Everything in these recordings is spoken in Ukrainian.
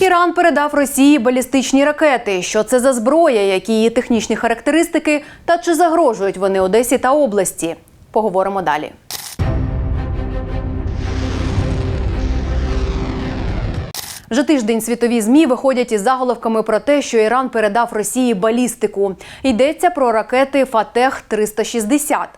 Іран передав Росії балістичні ракети. Що це за зброя, які її технічні характеристики та чи загрожують вони Одесі та області? Поговоримо далі. Вже тиждень світові змі виходять із заголовками про те, що Іран передав Росії балістику. Йдеться про ракети Фатех 360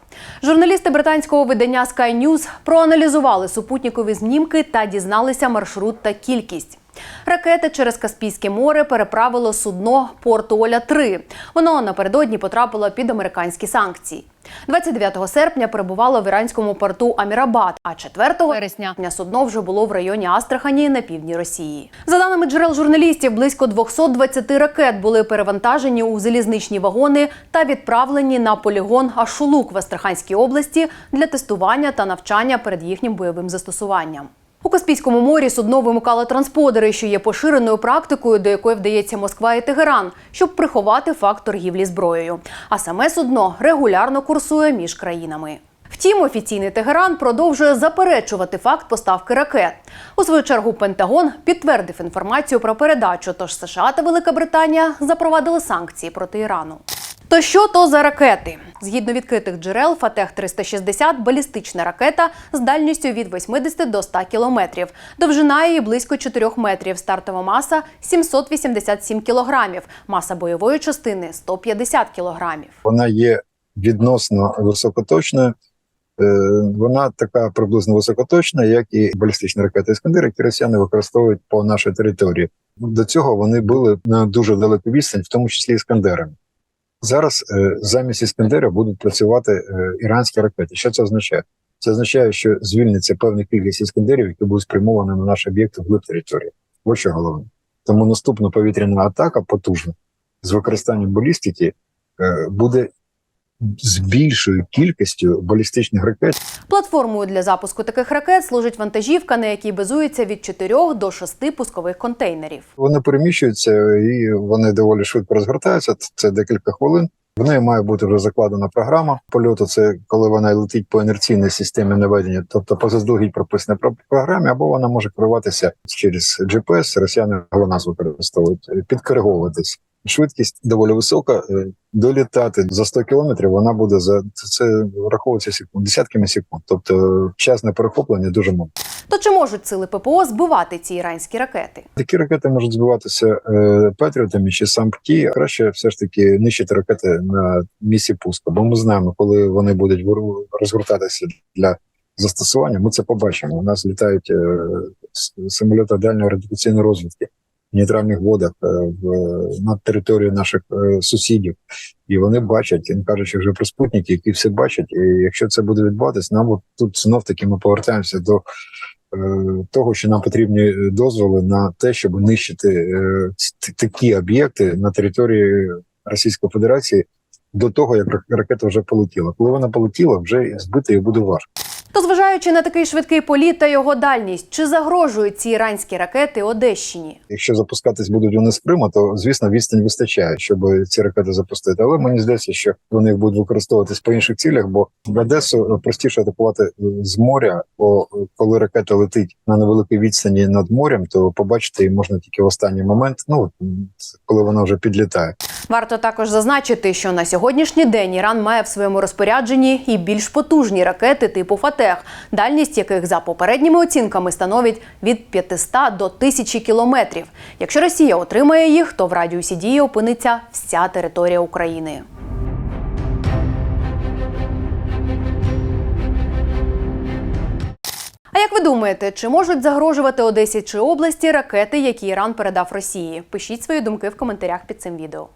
Журналісти британського видання Sky News проаналізували супутникові знімки та дізналися маршрут та кількість. Ракети через Каспійське море переправило судно порту Оля 3 Воно напередодні потрапило під американські санкції. 29 серпня перебувало в іранському порту Амірабад, а 4 вересня судно вже було в районі Астрахані на півдні Росії. За даними джерел журналістів, близько 220 ракет були перевантажені у залізничні вагони та відправлені на полігон Ашулук в Астраханській області для тестування та навчання перед їхнім бойовим застосуванням. У Каспійському морі судно вимикало трансподери, що є поширеною практикою, до якої вдається Москва і Тегеран, щоб приховати факт торгівлі зброєю. А саме судно регулярно курсує між країнами. Втім, офіційний Тегеран продовжує заперечувати факт поставки ракет. У свою чергу Пентагон підтвердив інформацію про передачу. Тож США та Велика Британія запровадили санкції проти Ірану. То що то за ракети? Згідно відкритих джерел, Фатех 360 балістична ракета з дальністю від 80 до 100 кілометрів. Довжина її близько 4 метрів. Стартова маса 787 кілограмів. Маса бойової частини 150 кілограмів. Вона є відносно високоточною. Е, Вона така приблизно високоточна, як і балістичні ракети Іскандер, які росіяни використовують по нашій території. До цього вони були на дуже далеку відстань, в тому числі іскандерами. Зараз е, замість іскандера будуть працювати е, іранські ракети. Що це означає? Це означає, що звільниться певна кількість іскандерів, які будуть спрямовані на наш об'єкт вглиб території. Ось що головне. Тому наступна повітряна атака потужна з використанням балістики е, буде з більшою кількістю балістичних ракет. Платформою для запуску таких ракет служить вантажівка, на якій базується від 4 до 6 пускових контейнерів. Вони переміщуються і вони доволі швидко розгортаються. Це декілька хвилин. В неї має бути вже закладена програма польоту. Це коли вона летить по інерційній системі наведення, тобто по прописане про програмі, або вона може керуватися через GPS, Росіяни ГЛОНАСС використовують, підкориговуватись. Швидкість доволі висока. е, Долітати за 100 кілометрів вона буде за це, враховується секунд, десятками секунд. Тобто час на перехоплення дуже мало. То чи можуть сили ППО збивати ці іранські ракети? Такі ракети можуть збиватися е, патріотами чи сам ПТІ. Краще все ж таки нищити ракети на місці пуску, бо ми знаємо, коли вони будуть розгортатися для застосування. Ми це побачимо. У нас літають е, самоліти дальньої радіаційної розвідки нейтральних водах е, в над територією наших е, сусідів, і вони бачать, він кажучи вже про спутники, які все бачать. І якщо це буде відбуватись, нам от тут знов таки ми повертаємося до е, того, що нам потрібні дозволи на те, щоб нищити такі об'єкти на території Російської Федерації до того, як рак- ракета вже полетіла. Коли вона полетіла, вже збити її буде важко. Зважаючи на такий швидкий політ та його дальність, чи загрожують ці іранські ракети Одещині? Якщо запускатись будуть вони з Криму, то звісно відстань вистачає, щоб ці ракети запустити. Але мені здається, що вони будуть використовуватись по інших цілях, бо в Одесу простіше атакувати з моря. Бо коли ракета летить на невеликій відстані над морем, то побачити її можна тільки в останній момент. Ну коли вона вже підлітає. Варто також зазначити, що на сьогоднішній день Іран має в своєму розпорядженні і більш потужні ракети типу Фатех, дальність яких за попередніми оцінками становить від 500 до 1000 кілометрів. Якщо Росія отримає їх, то в радіусі дії опиниться вся територія України. А як ви думаєте, чи можуть загрожувати Одесі чи області ракети, які Іран передав Росії? Пишіть свої думки в коментарях під цим відео.